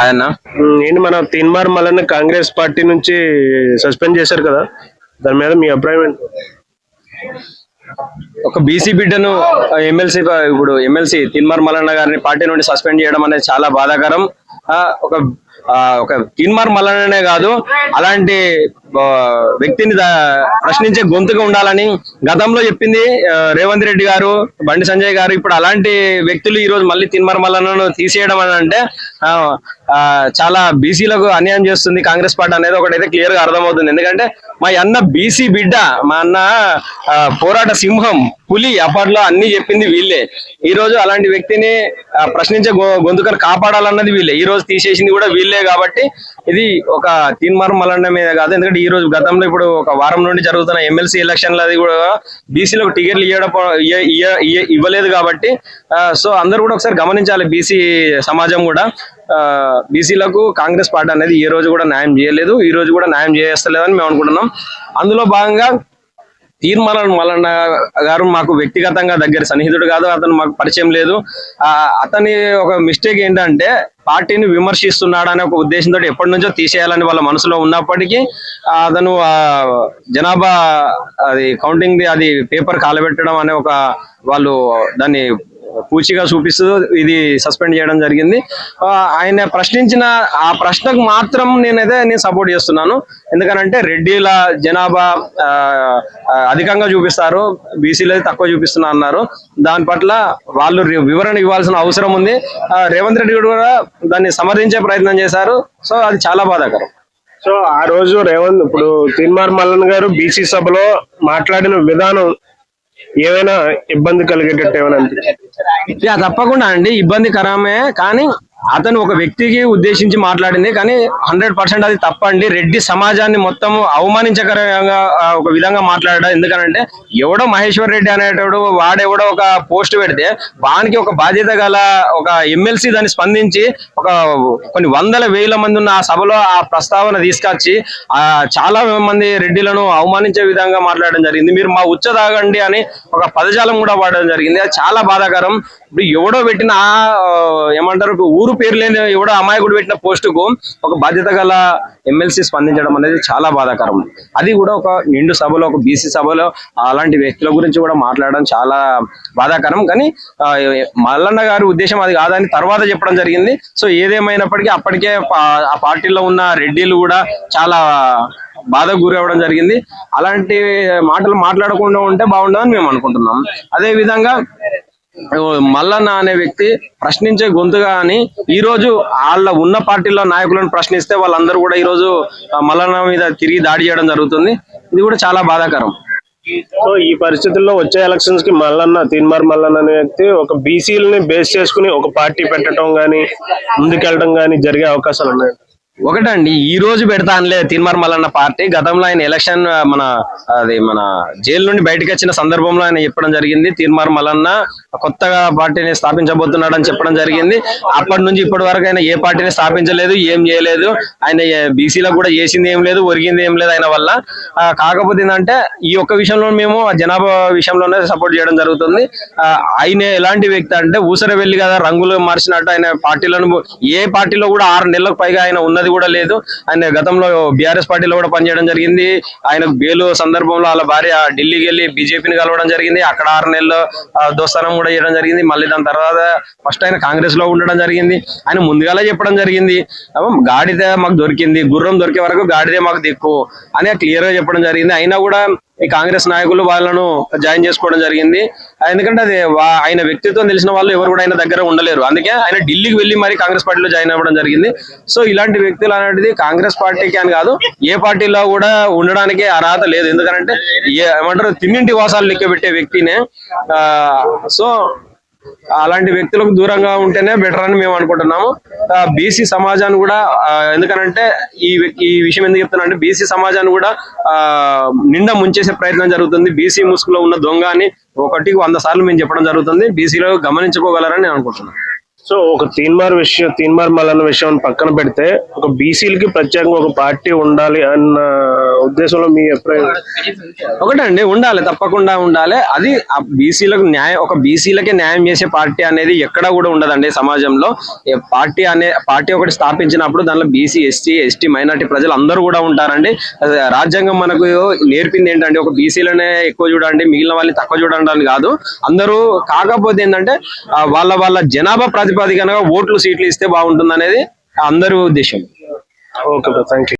ఆయన? ఏంటి మన తీన్మార్ మల్లన్న కాంగ్రెస్ పార్టీ నుంచి సస్పెండ్ చేశారు కదా దాని మీద మీ అభిప్రాయం ఏంటి? ఒక బీసీ బిడ్డను ఎమ్మెల్సీ ఇప్పుడు ఎమ్మెల్సీ తిన్మార్ మల్లన్న గారిని పార్టీ నుండి సస్పెండ్ చేయడం అనేది చాలా బాధాకరం. ఒక ఒక తిన్మార్ మల్లన్ననే కాదు అలాంటి వ్యక్తిని ప్రశ్నించే గొంతుగా ఉండాలని గతంలో చెప్పింది రేవంత్ రెడ్డి గారు బండి సంజయ్ గారు ఇప్పుడు అలాంటి వ్యక్తులు ఈ రోజు మళ్ళీ తిన్మార్ తీసేయడం అని అంటే చాలా బీసీలకు అన్యాయం చేస్తుంది కాంగ్రెస్ పార్టీ అనేది ఒకటైతే క్లియర్గా అర్థమవుతుంది. ఎందుకంటే మా అన్న బీసీ బిడ్డ మా అన్న పోరాట సింహం పులి అప్పట్లో అన్ని చెప్పింది వీళ్ళే. ఈ రోజు అలాంటి వ్యక్తిని ప్రశ్నించే గొంతుకను కాపాడాలన్నది వీళ్ళే. ఈ రోజు తీసేసింది కూడా వీళ్ళే కాబట్టి ఇది ఒక తీన్మార్ మల్లన్న మీద కాదు ఎందుకంటే ఈ రోజు గతంలో ఇప్పుడు ఒక వారం నుండి జరుగుతున్న ఎమ్మెల్సీ ఎలక్షన్లు అది కూడా బీసీలకు టికెట్లు ఇవ్వడం ఇవ్వలేదు కాబట్టి సో అందరూ కూడా ఒకసారి గమనించాలి బీసీ సమాజం కూడా. బీసీలకు కాంగ్రెస్ పార్టీ అనేది ఏ రోజు కూడా న్యాయం చేయలేదు ఈ రోజు కూడా న్యాయం చేస్తలేదని మేము అనుకుంటున్నాం. అందులో భాగంగా తీర్మానం మల్లన్న గారు మాకు వ్యక్తిగతంగా దగ్గర సన్నిహితుడు కాదు అతను మాకు పరిచయం లేదు. అతని ఒక మిస్టేక్ ఏంటంటే పార్టీని విమర్శిస్తున్నాడు అనే ఒక ఉద్దేశంతో ఎప్పటి నుంచో తీసేయాలని వాళ్ళ మనసులో ఉన్నప్పటికీ అతను ఆ జనాభా అది కౌంటింగ్ అది పేపర్ కాలబెట్టడం అనే ఒక వాళ్ళు దాన్ని పూచిగా చూపిస్తూ ఇది సస్పెండ్ చేయడం జరిగింది. ఆయన ప్రశ్నించిన ఆ ప్రశ్నకు మాత్రం నేనైతే నేను సపోర్ట్ చేస్తున్నాను. ఎందుకనంటే రెడ్డిల జనాభా అధికంగా చూపిస్తారు. బీసీలు తక్కువ చూపిస్తున్నా అన్నారు. దాని పట్ల వాళ్ళు వివరణ ఇవ్వాల్సిన అవసరం ఉంది. రేవంత్ రెడ్డి కూడా దాన్ని సమర్థించే ప్రయత్నం చేశారు. సో అది చాలా బాధాకరం. సో ఆ రోజు రేవంత్ ఇప్పుడు తీన్మార్ మల్లన్ గారు బీసీ సభలో మాట్లాడిన విధానం ఏమైనా ఇబ్బంది కలిగేటట్టు ఏమైనా యా, తప్పకుండా అండి. ఇబ్బందికరమే కానీ అతను ఒక వ్యక్తికి ఉద్దేశించి మాట్లాడింది కానీ హండ్రెడ్ పర్సెంట్ అది తప్పండి. రెడ్డి సమాజాన్ని మొత్తం అవమానించకరంగా ఒక విధంగా మాట్లాడడం. ఎందుకంటే ఎవడో మహేశ్వర్ రెడ్డి అనేటోడు వాడెవడో ఒక పోస్ట్ పెడితే వానికి ఒక బాధ్యత గల ఒక ఎమ్మెల్సీ దాన్ని స్పందించి ఒక కొన్ని వందల వేల మంది ఉన్న ఆ సభలో ఆ ప్రస్తావన తీసుకొచ్చి ఆ చాలా మంది రెడ్డిలను అవమానించే విధంగా మాట్లాడడం జరిగింది. మీరు మా ఉచ్చ తాగండి అని ఒక పదజాలం కూడా వాడడం జరిగింది. అది చాలా బాధాకరం. ఇప్పుడు ఎవడో పెట్టిన ఏమంటారు ఊరు పేరు లేని ఎవడో అమాయకుడు పెట్టిన పోస్టుకు ఒక బాధ్యత గల ఎమ్మెల్సీ స్పందించడం అనేది చాలా బాధాకరం. అది కూడా ఒక నిండు సభలో ఒక బీసీ సభలో అలాంటి వ్యక్తుల గురించి కూడా మాట్లాడడం చాలా బాధాకరం. కానీ మల్లన్న గారి ఉద్దేశం అది కాదని తర్వాత చెప్పడం జరిగింది. సో ఏదేమైనప్పటికీ అప్పటికే పా- ఆ పార్టీలో ఉన్న రెడ్డిలు కూడా చాలా బాధకు గురి అవ్వడం జరిగింది. అలాంటి మాటలు మాట్లాడకుండా ఉంటే బాగుండదని మేము అనుకుంటున్నాం. అదే విధంగా మల్లన్న అనే వ్యక్తి ప్రశ్నించే గొంతుగా అని ఈ రోజు వాళ్ళ ఉన్న పార్టీలో నాయకులను ప్రశ్నిస్తే వాళ్ళందరూ కూడా ఈ రోజు మల్లన్న మీద తిరిగి దాడి చేయడం జరుగుతుంది. ఇది కూడా చాలా బాధాకరం. సో ఈ పరిస్థితుల్లో వచ్చే ఎలక్షన్స్కి మల్లన్న తీన్మార్ మల్లన్న అనే వ్యక్తి ఒక బీసీలని బేస్ చేసుకుని ఒక పార్టీ పెట్టడం గానీ ముందుకెళ్ళడం గానీ జరిగే అవకాశాలు ఉన్నాయి ఒకటండి ఈ రోజు పెడతానులే తిన్మార్ మల్లన్న పార్టీ. గతంలో ఆయన ఎలక్షన్ మన అది మన జైలు నుండి బయటకు వచ్చిన సందర్భంలో ఆయన చెప్పడం జరిగింది. తీన్మార్ మల్లన్న కొత్తగా పార్టీని స్థాపించబోతున్నాడు అని చెప్పడం జరిగింది. అప్పటి నుంచి ఇప్పటి వరకు ఆయన ఏ పార్టీని స్థాపించలేదు ఏం చేయలేదు. ఆయన బీసీలో కూడా చేసింది ఏం లేదు ఒరిగింది ఏం లేదు ఆయన వల్ల. కాకపోతే ఏంటంటే ఈ ఒక్క విషయంలో మేము ఆ జనాభా విషయంలోనే సపోర్ట్ చేయడం జరుగుతుంది. ఆ, ఆయన ఎలాంటి వ్యక్తి అంటే ఊసర వెళ్ళి కదా రంగులు మార్చినట్టు ఆయన పార్టీలను ఏ పార్టీలో కూడా ఆరు నెలలకు పైగా ఆయన ఉన్నది కూడా లేదు. ఆయన గతంలో బీఆర్ఎస్ పార్టీలో కూడా పనిచేయడం జరిగింది. ఆయనకు బేలు సందర్భంలో వాళ్ళ భార్య ఢిల్లీకి వెళ్ళి బీజేపీని కలవడం జరిగింది. అక్కడ ఆరు నెలలు దోస్తానం కూడా చేయడం జరిగింది. మళ్ళీ దాని తర్వాత ఫస్ట్ ఆయన కాంగ్రెస్లో ఉండడం జరిగింది. ఆయన ముందుగానే చెప్పడం జరిగింది. గాడిద మాకు దొరికింది. గుర్రం దొరికే వరకు గాడిదే మాకు దిక్కు అని క్లియర్గా చెప్పడం జరిగింది. అయినా కూడా ఈ కాంగ్రెస్ నాయకులు వాళ్ళను జాయిన్ చేసుకోవడం జరిగింది. ఎందుకంటే అది ఆయన వ్యక్తిత్వం తెలిసిన వాళ్ళు ఎవరు కూడా ఆయన దగ్గర ఉండలేరు. అందుకే ఆయన ఢిల్లీకి వెళ్ళి మరి కాంగ్రెస్ పార్టీలో జాయిన్ అవ్వడం జరిగింది. సో ఇలాంటి వ్యక్తులు అనేది కాంగ్రెస్ పార్టీకి అని కాదు ఏ పార్టీలో కూడా ఉండడానికి అర్హత లేదు. ఎందుకంటే ఏమంటారు? తిన్నింటి వాసాలు లెక్క పెట్టే వ్యక్తినే. ఆ, సో అలాంటి వ్యక్తులకు దూరంగా ఉంటేనే బెటర్ అని మేము అనుకుంటున్నాము. బీసీ సమాజాన్ని కూడా ఎందుకనంటే ఈ ఈ విషయం ఎందుకు చెప్తున్నా అంటే బీసీ సమాజాన్ని కూడా నిండా ముంచేసే ప్రయత్నం జరుగుతుంది. బీసీ ముసుగులో ఉన్న దొంగ అని ఒకటి వంద సార్లు మేము చెప్పడం జరుగుతుంది. బీసీలో గమనించుకోగలరని నేను అనుకుంటున్నాను సో ఒక తీన్మార్ విషయం తీన్మార్ మల్లన్న విషయం పక్కన పెడితే ఒక బీసీలకి ప్రత్యేకంగా ఒక పార్టీ ఉండాలి అన్న ఉద్దేశంలో మీ అభిప్రాయం? ఒకటండి ఉండాలి తప్పకుండా ఉండాలి. అది ఆ బీసీలకు న్యాయం ఒక బీసీలకే న్యాయం చేసే పార్టీ అనేది ఎక్కడ కూడా ఉండదండి సమాజంలో. పార్టీ అనే పార్టీ ఒకటి స్థాపించినప్పుడు దానిలో బీసీ ఎస్టీ ఎస్టీ మైనార్టీ ప్రజలు అందరూ కూడా ఉంటారండి. రాజ్యాంగం మనకు నేర్పింది ఏంటంటే ఒక బీసీలనే ఎక్కువ చూడండి మిగిలిన వాళ్ళని తక్కువ చూడండి అని కాదు. అందరూ కాకపోతే ఏంటంటే వాళ్ళ వాళ్ళ జనాభా ప్రాతిపదికనగా ఓట్లు సీట్లు ఇస్తే బాగుంటుంది అనేది అందరి ఉద్దేశం. Okay thank you